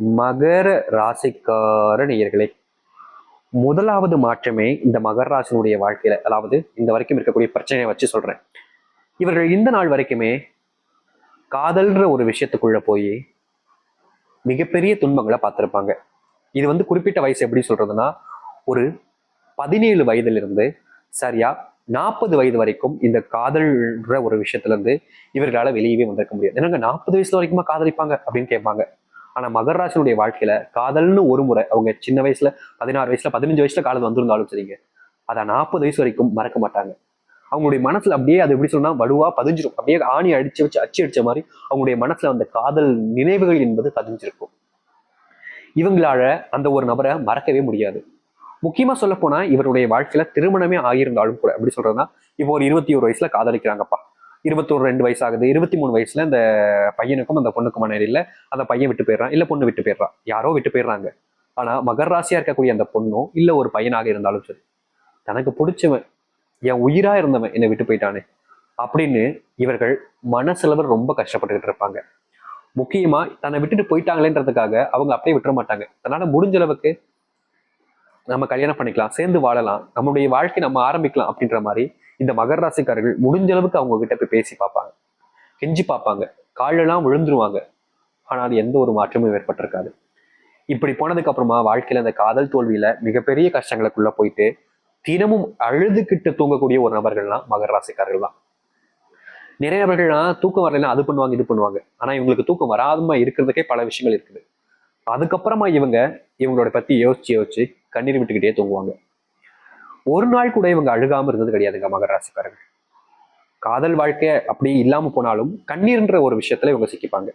மகர ராசிக்கார நேயர்களே முதலாவது மாற்றமே இந்த மகர ராசினுடைய வாழ்க்கையில அதாவது இந்த வரைக்கும் இருக்கக்கூடிய பிரச்சனையை வச்சு சொல்றேன். இவர்கள் இந்த நாள் வரைக்குமே காதல்ன்ற ஒரு விஷயத்துக்குள்ள போய் மிகப்பெரிய துன்பங்களை பார்த்துருப்பாங்க. இது வந்து குறிப்பிட்ட வயசு எப்படி சொல்றதுன்னா ஒரு பதினேழு வயதிலிருந்து சரியா நாற்பது வயது வரைக்கும் இந்த காதல்ன்ற ஒரு விஷயத்துல இருந்து இவர்களால வெளியவே வந்திருக்க முடியாது. ஏன்னா நாற்பது வயசுல வரைக்குமா காதலிப்பாங்க அப்படின்னு கேட்பாங்க. ஆனா மகர ராசினுடைய வாழ்க்கையில காதல்னு ஒரு முறை அவங்க சின்ன வயசுல பதினாறு வயசுல பதினஞ்சு வயசுல காதல் வந்திருந்தாலும் சரிங்க. அதை நாற்பது வயசு வரைக்கும் மறக்க மாட்டாங்க. அவங்களுடைய மனசுல அப்படியே அது எப்படி சொன்னா வலுவா பதிஞ்சிரும். அப்படியே ஆணி அடிச்சு வச்சு அச்சு அடிச்ச மாதிரி அவங்களுடைய மனசுல அந்த காதல் நினைவுகள் என்பது பதிஞ்சிருக்கும். இவங்களால அந்த ஒரு நபரை மறக்கவே முடியாது. முக்கியமா சொல்ல போனா இவருடைய வாழ்க்கையில திருமணமே ஆகியிருந்தாலும் கூட எப்படி சொல்றதுன்னா இப்போ ஒரு இருபத்தி ஒரு வயசுல காதலிக்கிறாங்கப்பா. இருபத்தொரு ரெண்டு வயசு ஆகுது இருபத்தி மூணு வயசுல இந்த பையனுக்கும் அந்த பொண்ணுக்குமான இடையில அந்த பையன் விட்டு போயிடுறான். இல்ல பொண்ணு விட்டு போயிடுறான் யாரோ விட்டு போயிடுறாங்க. ஆனா மகர் ராசியா இருக்கக்கூடிய அந்த பொண்ணும் இல்ல ஒரு பையனாக இருந்தாலும் சரி தனக்கு பிடிச்சவன் என் உயிரா இருந்தவன் என்னை விட்டு போயிட்டானே அப்படின்னு இவர்கள் மனசளவில் ரொம்ப கஷ்டப்பட்டுக்கிட்டு இருப்பாங்க. முக்கியமா தன்னை விட்டுட்டு போயிட்டாங்களேன்றதுக்காக அவங்க அப்படியே விட்டுற மாட்டாங்க. அதனால முடிஞ்ச அளவுக்கு நம்ம கல்யாணம் பண்ணிக்கலாம் சேர்ந்து வாழலாம். நம்மளுடைய வாழ்க்கை நம்ம ஆரம்பிக்கலாம் அப்படின்ற மாதிரி இந்த மகர ராசிக்காரர்கள் முடிஞ்ச அளவுக்கு அவங்க கிட்ட போய் பேசி பார்ப்பாங்க. கெஞ்சி பார்ப்பாங்க. காலெல்லாம் விழுந்துருவாங்க. ஆனால் எந்த ஒரு மாற்றமும் ஏற்பட்டிருக்காது. இப்படி போனதுக்கு அப்புறமா வாழ்க்கையில அந்த காதல் தோல்வியில மிகப்பெரிய கஷ்டங்களுக்குள்ள போயிட்டு தினமும் அழுதுகிட்டு தூங்கக்கூடிய ஒரு நபர்கள்லாம் மகர ராசிக்காரர்கள் தான். நிறைய நபர்கள்லாம் தூக்கம் வரலைன்னா அது பண்ணுவாங்க இது பண்ணுவாங்க. ஆனா இவங்களுக்கு தூக்கம் வராதமா இருக்கிறதுக்கே பல விஷயங்கள் இருக்குது. அதுக்கப்புறமா இவங்க இவங்களோட பத்தி யோசிச்சு யோசிச்சு கண்ணீர் விட்டுக்கிட்டே தூங்குவாங்க. ஒரு நாள் கூட இவங்க அழுகாம இருந்தது கிடையாதுங்க மகர ராசிக்காரர்கள் காதல் வாழ்க்கை அப்படி இல்லாம போனாலும் கண்ணீர்ன்ற ஒரு விஷயத்துல இவங்க சிக்கிப்பாங்க.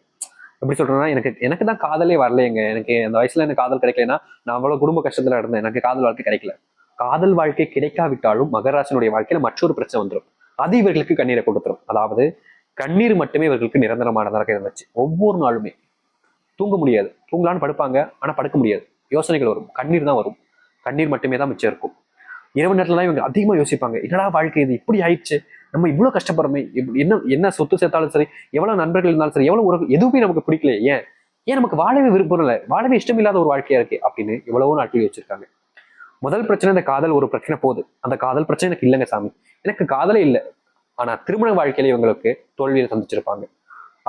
எப்படி சொல்றேன்னா எனக்கு எனக்கு தான் காதலே வரலையங்க. எனக்கு அந்த வயசுல எனக்கு காதல் கிடைக்கலன்னா நான் அவ்வளவு குடும்ப கஷ்டத்துல இருந்தேன். எனக்கு காதல் வாழ்க்கை கிடைக்கல. காதல் வாழ்க்கை கிடைக்காவிட்டாலும் மகராசனுடைய வாழ்க்கையில மற்றொரு பிரச்சனை வந்துடும் அது இவர்களுக்கு கண்ணீரை கொடுத்துரும். அதாவது கண்ணீர் மட்டுமே இவர்களுக்கு நிரந்தரமானதாக இருந்துச்சு. ஒவ்வொரு நாளுமே. தூங்க முடியாது. தூங்கலான்னு படுப்பாங்க ஆனா படுக்க முடியாது. யோசனைகள் வரும். கண்ணீர் தான் வரும். கண்ணீர் மட்டுமே தான் மிச்சம் இருக்கும். இரவு நேரத்தில் தான் இவங்க அதிகமாக யோசிப்பாங்க. என்னடா வாழ்க்கை இது? இப்படி ஆயிடுச்சு. நம்ம இவ்வளோ கஷ்டப்படுறோமே. என்ன என்ன சொத்து சேர்த்தாலும் சரி எவ்வளோ நண்பர்கள் இருந்தாலும் சரி எவ்வளோ உறவு எதுவுமே நமக்கு பிடிக்கல ஏன்? ஏன் நமக்கு வாழவே விருப்பம் இல்லை? வாழவே இஷ்டம் இல்லாத ஒரு வாழ்க்கையா இருக்கு? அப்படின்னு எவ்வளவோ நாட்கள் வச்சிருக்காங்க முதல் பிரச்சனை இந்த காதல் ஒரு பிரச்சனை போகுது அந்த காதல் பிரச்சனை எனக்கு இல்லைங்க சாமி. எனக்கு காதலே இல்லை. ஆனா திருமண வாழ்க்கையில இவங்களுக்கு தோல்வியை சந்திச்சிருப்பாங்க.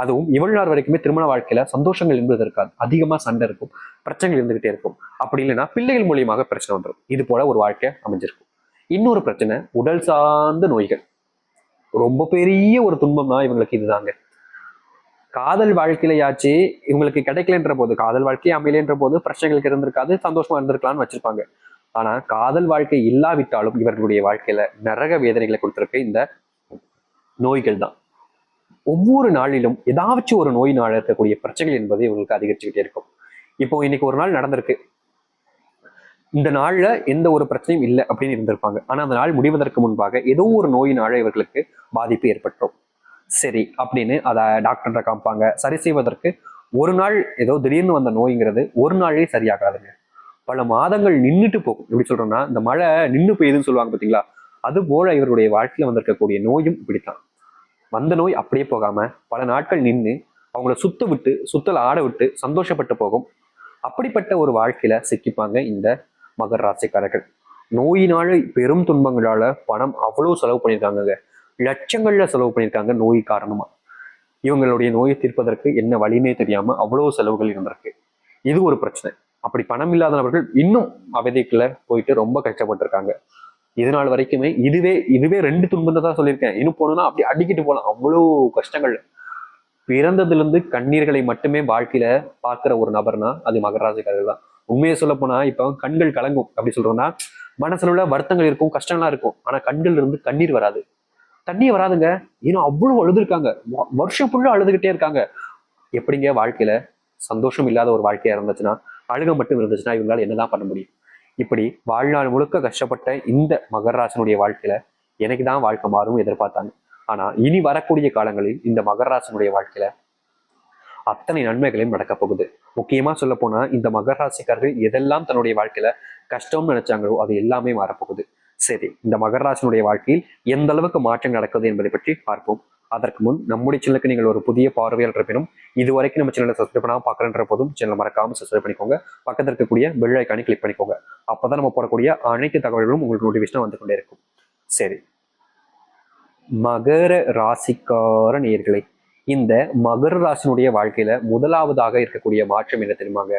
அதுவும் இவ்வளவு நாள் வரைக்குமே திருமண வாழ்க்கையில சந்தோஷங்கள் என்பது இருக்காது. அதிகமா சண்டை இருக்கும் பிரச்சனைகள் இருந்துகிட்டே இருக்கும். அப்படி இல்லைன்னா பிள்ளைகள் மூலியமாக பிரச்சனை வந்துடும் இது போல ஒரு வாழ்க்கை அமைஞ்சிருக்கும். இன்னொரு பிரச்சனை உடல் சார்ந்த நோய்கள். ரொம்ப பெரிய ஒரு துன்பம் தான் இவங்களுக்கு இதுதாங்க. காதல் வாழ்க்கையிலையாச்சு இவங்களுக்கு கிடைக்கலன்ற போது காதல் வாழ்க்கை அமையலன்ற போது பிரச்சனைகளுக்கு இருந்திருக்காது சந்தோஷமா இருந்திருக்கலாம்னு வச்சிருப்பாங்க. ஆனா காதல் வாழ்க்கை இல்லாவிட்டாலும் இவர்களுடைய வாழ்க்கையில நரக வேதனைகளை கொடுத்திருக்க இந்த நோய்கள் தான். ஒவ்வொரு நாளிலும் ஏதாச்சும் ஒரு நோயினால் இருக்கக்கூடிய பிரச்சனைகள் என்பது இவங்களுக்கு அதிகரிச்சுக்கிட்டே இருக்கும். இப்போ இன்னைக்கு ஒரு நாள் நடந்திருக்கு. இந்த நாள்ல எந்த ஒரு பிரச்சனையும் இல்லை அப்படின்னு இருந்திருப்பாங்க. ஆனா அந்த நாள் முடிவதற்கு முன்பாக ஏதோ ஒரு நோயினால இவர்களுக்கு பாதிப்பு ஏற்பட்டுரும். சரி அப்படின்னு அதை டாக்டர்கிட்ட காமிப்பாங்க. சரி செய்வதற்கு ஒரு நாள் ஏதோ திடீர்னு வந்த நோய்ங்கிறது ஒரு நாளே சரியாகாதுங்க. பல மாதங்கள் நின்றுட்டு போகும். எப்படி சொல்றோம்னா இந்த மழை நின்று பெய்யுதுன்னு சொல்லுவாங்க பாத்தீங்களா அது போல இவருடைய வாழ்க்கையில வந்திருக்கக்கூடிய நோயும் இப்படித்தான். வந்த நோய் அப்படியே போகாம பல நாட்கள் நின்று அவங்கள சுத்த விட்டு சுத்தல ஆட விட்டு சந்தோஷப்பட்டு போகும். அப்படிப்பட்ட ஒரு வாழ்க்கையில சிக்கிப்பாங்க இந்த மகர ராசிக்காரர்கள். நோயினால பெரும் துன்பங்களால பணம் அவ்வளவு செலவு பண்ணியிருக்காங்க லட்சங்கள்ல செலவு பண்ணியிருக்காங்க நோய் காரணமா. இவங்களுடைய நோயை தீர்ப்பதற்கு என்ன வழினே தெரியாம அவ்வளவு செலவுகள் இருந்திருக்கு. இது ஒரு பிரச்சனை. அப்படி பணம் இல்லாத நபர்கள் இன்னும் அவதிக்குள்ள போயிட்டு ரொம்ப கஷ்டப்பட்டிருக்காங்க. இது நாள் வரைக்குமே இதுவே இதுவே ரெண்டு துன்பத்தை தான் சொல்லியிருக்கேன். இன்னும் போனோம்னா அப்படி அடிக்கிட்டு போகலாம் அவ்வளோ கஷ்டங்கள். பிறந்ததுல இருந்து கண்ணீர்களை மட்டுமே வாழ்க்கையில பார்க்குற ஒரு நபர்னா அது மகராஜக்காரர் தான். உண்மையை சொல்ல போனா இப்போ கண்கள் கலங்கும். அப்படி சொல்றோம்னா மனசுல உள்ள வருத்தங்கள் இருக்கும் கஷ்டம்லாம் இருக்கும். ஆனா கண்கள் இருந்து கண்ணீர் வராது. தண்ணி வராதுங்க. ஏன்னா அவ்வளவு அழுதுருக்காங்க. வருஷம் ஃபுல்லாக அழுதுகிட்டே இருக்காங்க. எப்படிங்க வாழ்க்கையில சந்தோஷம் இல்லாத ஒரு வாழ்க்கையா இருந்துச்சுன்னா அழுக மட்டும் இருந்துச்சுன்னா இவங்களால என்னதான் பண்ண முடியும்? இப்படி வாழ்நாள் முழுக்க கஷ்டப்பட்ட இந்த மகராசனுடைய வாழ்க்கையில எனக்கு தான் வாழ்க்கை மாறும் எதிர்பார்த்தாங்க. ஆனா இனி வரக்கூடிய காலங்களில் இந்த மகராசனுடைய வாழ்க்கையில அத்தனை நன்மைகளையும் நடக்க போகுது. முக்கியமா சொல்ல போனா இந்த மகராசிக்காரர்கள் எதெல்லாம் தன்னுடைய வாழ்க்கையில கஷ்டம்னு நினைச்சாங்களோ அது எல்லாமே மாறப்போகுது சரி இந்த மகராசனுடைய வாழ்க்கையில் எந்த அளவுக்கு மாற்றம் நடக்குது என்பதை பற்றி பார்ப்போம். அதற்கு முன் நம்முடைய சேனலுக்கு நீங்கள் ஒரு புதிய பார்வையால் இருப்பினும் இது வரைக்கும் நம்ம சேனலை சப்ஸ்கிரைப் பண்ணாமல் பார்க்குறன்ற போதும் சேனல் மறக்காம சப்ஸ்கிரைப் பண்ணிக்கோங்க. பக்கத்தில் இருக்கக்கூடிய பெல் ஐக்கானி கிளிக் பண்ணிக்கோங்க. அப்பதான் நம்ம போடக்கூடிய அனைத்து தகவல்களும் உங்களுக்கு நோட்டிஃபிகேஷன் வந்து கொண்டே இருக்கும். சரி. மகர ராசிக்கார நேர்களை இந்த மகர ராசினுடைய வாழ்க்கையில முதலாவதாக இருக்கக்கூடிய மாற்றம் என்ன தெரியுமாங்க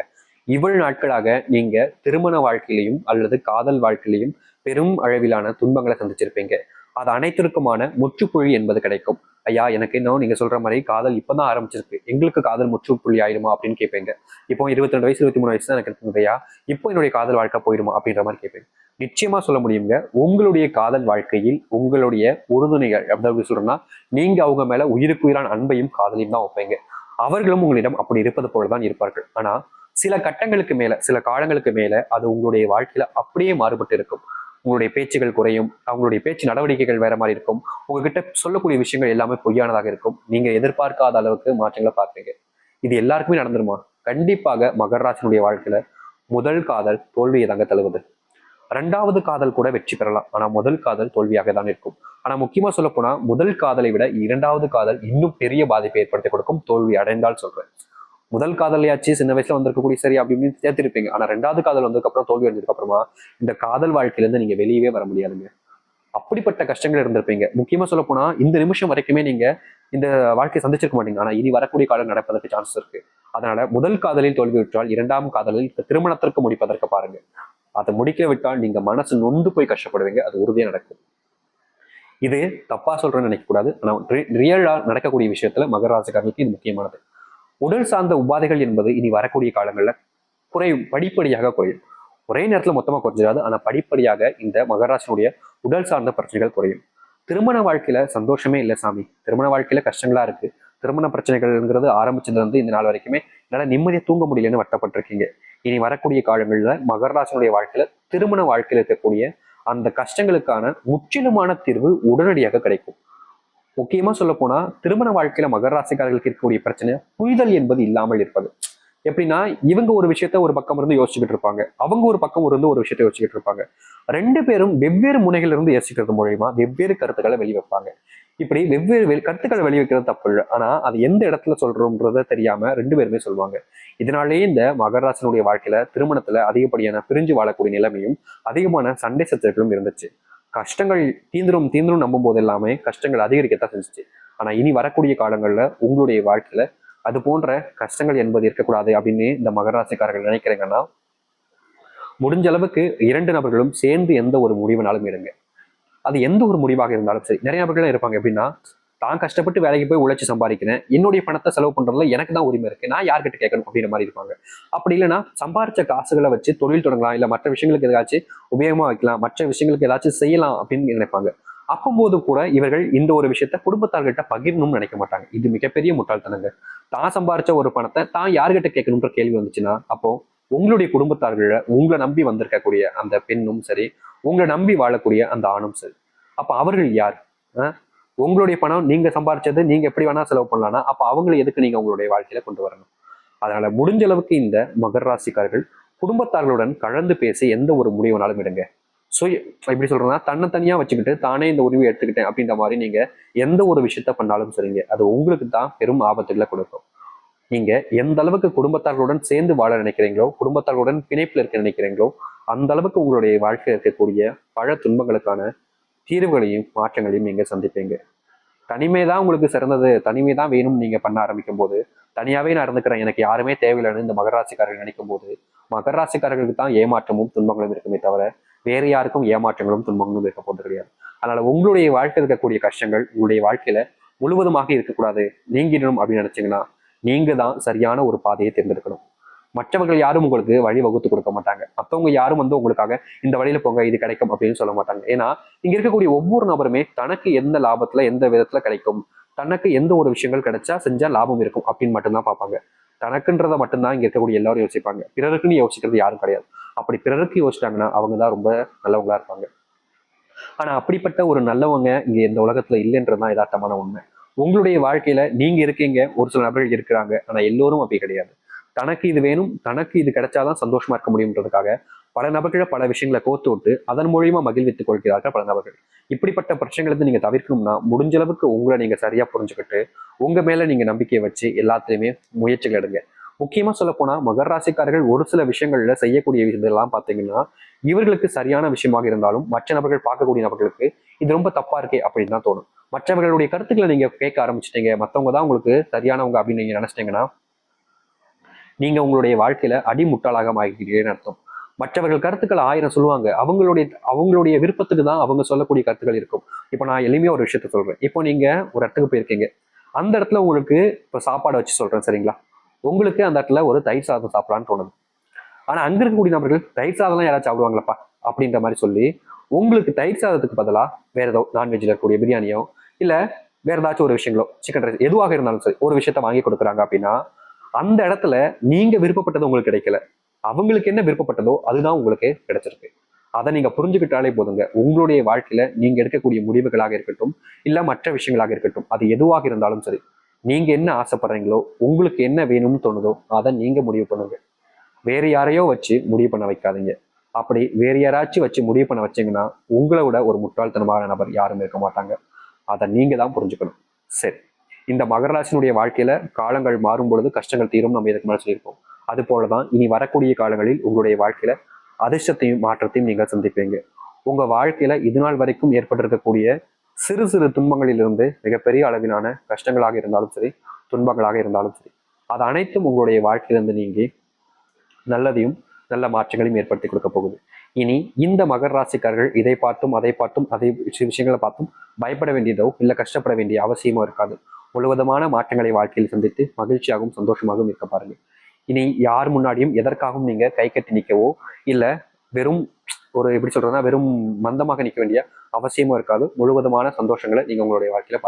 இவ்வளவு நாட்களாக நீங்க திருமண வாழ்க்கையிலையும் அல்லது காதல் வாழ்க்கையிலையும் பெரும் அளவிலான துன்பங்களை சந்திச்சிருப்பீங்க. அது அனைத்திற்குமான முற்றுப்புழி என்பது கிடைக்கும். ஐயா எனக்கு இன்னும் நீங்க சொல்ற மாதிரி காதல் இப்பதான் ஆரம்பிச்சிருக்கு. எங்களுக்கு காதல் முற்றுப்புள்ளி ஆயிடுமா அப்படின்னு கேட்பேங்க இப்போ இருபத்தி ரெண்டு வயசு இருபத்தி மூணு வயசு தான் எனக்கு இருக்குங்க ஐயா. இப்போ என்னுடைய காதல் வாழ்க்கை போயிடுமா அப்படின்ற மாதிரி கேட்பீங்க நிச்சயமா சொல்ல முடியுங்க. உங்களுடைய காதல் வாழ்க்கையில் உங்களுடைய உறுதுணைகள் அப்படின்னு சொல்றோம்னா நீங்க அவங்க மேல உயிருக்கு உயிரான அன்பையும் காதலையும் தான் வைப்பீங்க. அவர்களும் உங்களிடம் அப்படி இருப்பது போலதான் இருப்பார்கள். ஆனா சில கட்டங்களுக்கு மேல சில காலங்களுக்கு மேல அது உங்களுடைய வாழ்க்கையில அப்படியே மாறுபட்டு இருக்கும். உங்களுடைய பேச்சுகள் குறையும் அவங்களுடைய பேச்சு நடவடிக்கைகள் வேற மாதிரி இருக்கும். உங்ககிட்ட சொல்லக்கூடிய விஷயங்கள் எல்லாமே பொய்யானதாக இருக்கும். நீங்க எதிர்பார்க்காத அளவுக்கு மாற்றங்களை பார்க்குறீங்க. இது எல்லாருக்குமே நடந்துருமா? கண்டிப்பாக மகராசனுடைய வாழ்க்கையில முதல் காதல் தோல்வியை தாங்க தழுவுது. ரெண்டாவது காதல் கூட வெற்றி பெறலாம். ஆனா முதல் காதல் தோல்வியாக தான் இருக்கும். ஆனா முக்கியமா சொல்ல போனா முதல் காதலை விட இரண்டாவது காதல் இன்னும் பெரிய பாதிப்பை ஏற்படுத்தி கொடுக்கும் தோல்வி அடைந்தால் சொல்றேன். முதல் காதலையாச்சு சின்ன வயசுல வந்திருக்கக்கூடிய சரி அப்படின்னு சேர்த்திருப்பீங்க. ஆனா ரெண்டாவது காதல் வந்ததுக்கு அப்புறம் தோல்வி அடைஞ்சதுக்கு அப்புறமா இந்த காதல் வாழ்க்கையில இருந்து நீங்க வெளியவே வர முடியாதுங்க. அப்படிப்பட்ட கஷ்டங்கள் இருந்திருப்பீங்க. முக்கியமா சொல்ல போனா இந்த நிமிஷம் வரைக்குமே நீங்க இந்த வாழ்க்கையை சந்திச்சிருக்க மாட்டீங்க. ஆனா இனி வரக்கூடிய காலம் நடப்பதற்கு சான்ஸ் இருக்கு. அதனால முதல் காதலில் தோல்வி விட்டால் இரண்டாம் காதலில் திருமணத்திற்கு முடிப்பதற்கு பாருங்க. அதை முடிக்க விட்டால் நீங்க மனசு நொந்து போய் கஷ்டப்படுவீங்க. அது உறுதியாக நடக்கும். இது தப்பா சொல்றேன்னு நினைக்க கூடாது ஆனா ரியலா நடக்கக்கூடிய விஷயத்துல மகராசிக்காரர்களுக்கு இது முக்கியமானது. உடல் சார்ந்த உபாதைகள் என்பது இனி வரக்கூடிய காலங்களில் குறையும் படிப்படியாக குறையும். ஒரே நேரத்தில் மொத்தமாக குறைஞ்சிடாது. ஆனால் படிப்படியாக இந்த மகராசனுடைய உடல் சார்ந்த பிரச்சனைகள் குறையும். திருமண வாழ்க்கையில சந்தோஷமே இல்லை சாமி. திருமண வாழ்க்கையில கஷ்டங்களா இருக்கு. திருமண பிரச்சனைகள்ங்கிறது ஆரம்பிச்சதுலேருந்து இந்த நாள் வரைக்குமே என்னால் நிம்மதியாக தூங்க முடியலன்னு வட்டப்பட்டிருக்கீங்க இனி வரக்கூடிய காலங்களில் மகராசனுடைய வாழ்க்கையில திருமண வாழ்க்கையில் இருக்கக்கூடிய அந்த கஷ்டங்களுக்கான முற்றிலுமான தீர்வு உடனடியாக கிடைக்கும். முக்கியமா சொல்ல போனா திருமண வாழ்க்கையில மகர ராசிக்காரர்களுக்கு இருக்கக்கூடிய பிரச்சனை புரிதல் என்பது இல்லாமல் இருப்பது. எப்படின்னா இவங்க ஒரு விஷயத்த ஒரு பக்கம் இருந்து யோசிச்சுக்கிட்டு இருப்பாங்க. அவங்க ஒரு பக்கம் இருந்து ஒரு விஷயத்த யோசிச்சுக்கிட்டு இருப்பாங்க. ரெண்டு பேரும் வெவ்வேறு முனைகள் இருந்து யோசிக்கிறது மூலயமா வெவ்வேறு கருத்துக்களை வெளிவைப்பாங்க. இப்படி வெவ்வேறு வெளி கருத்துக்களை வெளிவைக்கிறது தப்பு இல்லை. ஆனா அது எந்த இடத்துல சொல்றோம்ன்றத தெரியாம ரெண்டு பேருமே சொல்லுவாங்க. இதனாலேயே இந்த மகராசனுடைய வாழ்க்கையில திருமணத்துல அதிகப்படியான பிரிஞ்சு வாழக்கூடிய நிலைமையும் அதிகமான சண்டை சச்சரவுகளும் இருந்துச்சு. கஷ்டங்கள் தீந்துரும் தீந்துரும் நம்பும் போது எல்லாமே கஷ்டங்கள் அதிகரிக்கத்தான் செஞ்சுச்சு. ஆனா இனி வரக்கூடிய காலங்கள்ல உங்களுடைய வாழ்க்கையில அது போன்ற கஷ்டங்கள் என்பது இருக்கக்கூடாது அப்படின்னு இந்த மகராசிக்காரர்கள் நினைக்கிறீங்கன்னா முடிஞ்ச அளவுக்கு இரண்டு நபர்களும் சேர்ந்து எந்த ஒரு முடிவுனாலும் எடுங்க. அது எந்த ஒரு முடிவாக இருந்தாலும் சரி. நிறைய நபர்கள் இருப்பாங்க எப்படின்னா தான் கஷ்டப்பட்டு வேலைக்கு போய் உழைச்சி சம்பாதிக்கிறேன். என்னுடைய பணத்தை செலவு பண்றதுல எனக்கு தான் உரிமை இருக்கு. நான் யார்கிட்ட கேட்கணும் அப்படின்ற மாதிரி இருப்பாங்க. அப்படி இல்லைன்னா சம்பாரிச்ச காசுகளை வச்சு தொழில் தொடங்கலாம். இல்ல மற்ற விஷயங்களுக்கு ஏதாச்சும் உபயோகமா வைக்கலாம். மற்ற விஷயங்களுக்கு ஏதாச்சும் செய்யலாம் அப்படின்னு நினைப்பாங்க. அப்போது கூட இவர்கள் இந்த ஒரு விஷயத்த குடும்பத்தார்கிட்ட பகிரணும்னு நினைக்க மாட்டாங்க. இது மிகப்பெரிய முட்டாள்தனங்க. தான் சம்பாரிச்ச ஒரு பணத்தை தான் யார்கிட்ட கேட்கணுன்ற கேள்வி வந்துச்சுன்னா அப்போ உங்களுடைய குடும்பத்தார்கள உங்களை நம்பி வந்திருக்கக்கூடிய அந்த பெண்ணும் சரி உங்களை நம்பி வாழக்கூடிய அந்த ஆணும் சரி. அப்ப அவர்கள் யார்? உங்களுடைய பணம் நீங்க சம்பாரிச்சது நீங்க எப்படி வேணா செலவு பண்ணலாம்னா அப்ப அவங்களை எதுக்கு நீங்க உங்களுடைய வாழ்க்கையில கொண்டு வரணும்? அதனால முடிஞ்ச அளவுக்கு இந்த மகர ராசிக்காரர்கள் குடும்பத்தார்களுடன் கலந்து பேசி எந்த ஒரு முடிவுனாலும் எடுங்க. ஸோ எப்படி சொல்றேன்னா தன்னை தனியா வச்சுக்கிட்டு தானே இந்த உரிமை எடுத்துக்கிட்டேன் அப்படின்ற மாதிரி நீங்க எந்த ஒரு விஷயத்த பண்ணாலும் சரிங்க. அது உங்களுக்கு தான் பெரும் ஆபத்துகளை கொடுக்கும். நீங்க எந்த அளவுக்கு குடும்பத்தார்களுடன் சேர்ந்து வாழ நினைக்கிறீங்களோ குடும்பத்தார்களுடன் பிணைப்பில் இருக்க நினைக்கிறீங்களோ அந்த அளவுக்கு உங்களுடைய வாழ்க்கையில் இருக்கக்கூடிய பல துன்பங்களுக்கான தீர்வுகளையும் மாற்றங்களையும் நீங்கள் சந்திப்பீங்க. தனிமை தான் உங்களுக்கு சிறந்தது. தனிமை தான் வேணும்னு நீங்க பண்ண ஆரம்பிக்கும் போது தனியாகவே நான் இருந்துக்கிறேன். எனக்கு யாருமே தேவையில்லைன்னு இந்த மகராசிக்காரர்கள் நினைக்கும் போது மகராசிக்காரர்களுக்கு தான் ஏமாற்றமும் துன்பங்களும் இருக்குமே தவிர வேறு யாருக்கும் ஏமாற்றங்களும் துன்பங்களும் இருக்க போது கிடையாது. அதனால உங்களுடைய வாழ்க்கையில் இருக்கக்கூடிய கஷ்டங்கள் உங்களுடைய வாழ்க்கையில முழுவதுமாக இருக்கக்கூடாது. நீங்கிடணும் அப்படின்னு நினைச்சீங்கன்னா நீங்க தான் சரியான ஒரு பாதையை தேர்ந்தெடுக்கணும். மற்றவர்கள் யாரும் உங்களுக்கு வழி வகுத்து கொடுக்க மாட்டாங்க. மற்றவங்க யாரும் வந்து உங்களுக்காக இந்த வழியில போங்க இது கிடைக்கும் அப்படின்னு சொல்ல மாட்டாங்க. ஏன்னா இங்க இருக்கக்கூடிய ஒவ்வொரு நபருமே தனக்கு எந்த லாபத்துல எந்த விதத்துல கிடைக்கும் தனக்கு எந்த ஒரு விஷயங்கள் கிடைச்சா செஞ்சா லாபம் இருக்கும் அப்படின்னு மட்டும்தான் பார்ப்பாங்க. தனக்குன்றத மட்டும்தான் இங்க இருக்கக்கூடிய எல்லாரும் யோசிப்பாங்க. பிறருக்குன்னு யோசிக்கிறது யாரும் கிடையாது. அப்படி பிறருக்கு யோசிச்சாங்கன்னா அவங்க தான் ரொம்ப நல்லவங்களா இருப்பாங்க. ஆனா அப்படிப்பட்ட ஒரு நல்லவங்க இங்க இந்த உலகத்துல இல்லைன்றதுதான் யதார்த்தமான உண்மை. உங்களுடைய வாழ்க்கையில நீங்க இருக்கீங்க ஒரு சில நபர்கள் இருக்கிறாங்க ஆனா எல்லோரும் அப்படி கிடையாது. தனக்கு இது வேணும் தனக்கு இது கிடைச்சாதான் சந்தோஷமா இருக்க முடியுன்றதுக்காக பல நபர்களை பல விஷயங்களை கோத்து விட்டு அதன் மூலியமா மகிழ்வித்துக் கொள்கிறார்கள் பல நபர்கள். இப்படிப்பட்ட பிரச்சனைகளை நீங்க தவிர்க்கணும்னா முடிஞ்ச அளவுக்கு உங்களை நீங்க சரியா புரிஞ்சுக்கிட்டு உங்க மேல நீங்க நம்பிக்கையை வச்சு எல்லாத்துலயுமே முயற்சிகள் எடுங்க. முக்கியமா சொல்ல போனா மகர ராசிக்காரர்கள் ஒரு சில விஷயங்கள்ல செய்யக்கூடிய இதெல்லாம் பாத்தீங்கன்னா இவர்களுக்கு சரியான விஷயமாக இருந்தாலும் மற்ற நபர்கள் பார்க்கக்கூடிய நபர்களுக்கு இது ரொம்ப தப்பா இருக்கே அப்படின்னு தான் தோணும். மற்றவர்களுடைய கருத்துக்களை நீங்க கேட்க ஆரம்பிச்சிட்டீங்க மத்தவங்க தான் உங்களுக்கு சரியானவங்க அப்படின்னு நீங்க நினைச்சிட்டீங்கன்னா நீங்க உங்களுடைய வாழ்க்கையில அடிமுட்டாளாக மாறிக்கிறீங்கன்னு அர்த்தம். மற்றவர்கள் கருத்துக்கள் ஆயிரம் சொல்லுவாங்க. அவங்களுடைய அவங்களுடைய விருப்பத்துக்கு தான் அவங்க சொல்லக்கூடிய கருத்துக்கள் இருக்கும். இப்போ நான் எளிமையா ஒரு விஷயத்த சொல்றேன். இப்போ நீங்க ஒரு இடத்துக்கு போயிருக்கீங்க. அந்த இடத்துல உங்களுக்கு இப்போ சாப்பாடு வச்சு சொல்றேன் சரிங்களா? உங்களுக்கு அந்த இடத்துல ஒரு தயிர் சாதம் சாப்பிடலான்னு தோணுது. ஆனா அங்க இருக்கக்கூடிய நபர்கள் தயிர் சாதம்லாம் யாராச்சும் சாப்பிடுவாங்களப்பா? அப்படின்ற மாதிரி சொல்லி உங்களுக்கு தயிர் சாதத்துக்கு பதிலா வேற ஏதோ நான்வெஜ்ல இருக்கக்கூடிய பிரியாணியோ இல்லை வேற ஏதாச்சும் ஒரு விஷயங்களோ சிக்கன் ரைஸ் எதுவாக இருந்தாலும் சரி ஒரு விஷயத்த வாங்கி கொடுக்குறாங்க அப்படின்னா அந்த இடத்துல நீங்க விருப்பப்பட்டது உங்களுக்கு கிடைக்கல. அவங்களுக்கு என்ன விருப்பப்பட்டதோ அதுதான் உங்களுக்கு கிடைச்சிருக்கு. அதை நீங்க புரிஞ்சுக்கிட்டாலே போதுங்க. உங்களுடைய வாழ்க்கையில நீங்க எடுக்கக்கூடிய முடிவுகளாக இருக்கட்டும் இல்ல மற்ற விஷயங்களாக இருக்கட்டும் அது எதுவாக இருந்தாலும் சரி நீங்க என்ன ஆசைப்படுறீங்களோ உங்களுக்கு என்ன வேணும்னு தோணுதோ அதை நீங்க முடிவு பண்ணுங்க. வேற யாரையோ வச்சு முடிவு பண்ண வைக்காதீங்க. அப்படி வேற யாராச்சும் வச்சு முடிவு பண்ண வச்சீங்கன்னா உங்களை விட ஒரு முட்டாள்தனமான நபர் யாரும் இருக்க மாட்டாங்க. அதை நீங்க தான் புரிஞ்சுக்கணும். சரி. இந்த மகராசினுடைய வாழ்க்கையில காலங்கள் மாறும் பொழுது கஷ்டங்கள் தீரும் நம்ம இதுக்கு மேலே சொல்லியிருப்போம். அது போலதான் இனி வரக்கூடிய காலங்களில் உங்களுடைய வாழ்க்கையில அதிர்ஷ்டத்தையும் மாற்றத்தையும் நீங்கள் சந்திப்பீங்க. உங்க வாழ்க்கையில இது நாள் வரைக்கும் ஏற்பட்டிருக்கக்கூடிய சிறு சிறு துன்பங்களிலிருந்து மிகப்பெரிய அளவிலான கஷ்டங்களாக இருந்தாலும் சரி துன்பங்களாக இருந்தாலும் சரி அது அனைத்தும் உங்களுடைய வாழ்க்கையிலிருந்து நீங்கி நல்லதையும் நல்ல மாற்றங்களையும் ஏற்படுத்தி கொடுக்க போகுது. இனி இந்த மகர ராசிக்காரர்கள் இதை பார்த்தும் அதை பார்த்தும் அதை விஷயங்களை பார்த்தும் பயப்பட வேண்டியதோ இல்லை கஷ்டப்பட வேண்டிய அவசியமோ இருக்காது. முழுவதுமான மாற்றங்களை வாழ்க்கையில் சந்தித்து மகிழ்ச்சியாகவும் சந்தோஷமாகவும் இருக்க பாருங்க. இனி யார் முன்னாடியும் எதற்காகவும் நீங்க கை கட்டி நிற்கவோ இல்ல வெறும் ஒரு எப்படி சொல்றதுன்னா வெறும் மந்தமாக நிற்க வேண்டிய அவசியமும் இருக்காது. முழுவதுமான சந்தோஷங்களை நீங்க உங்களுடைய வாழ்க்கையில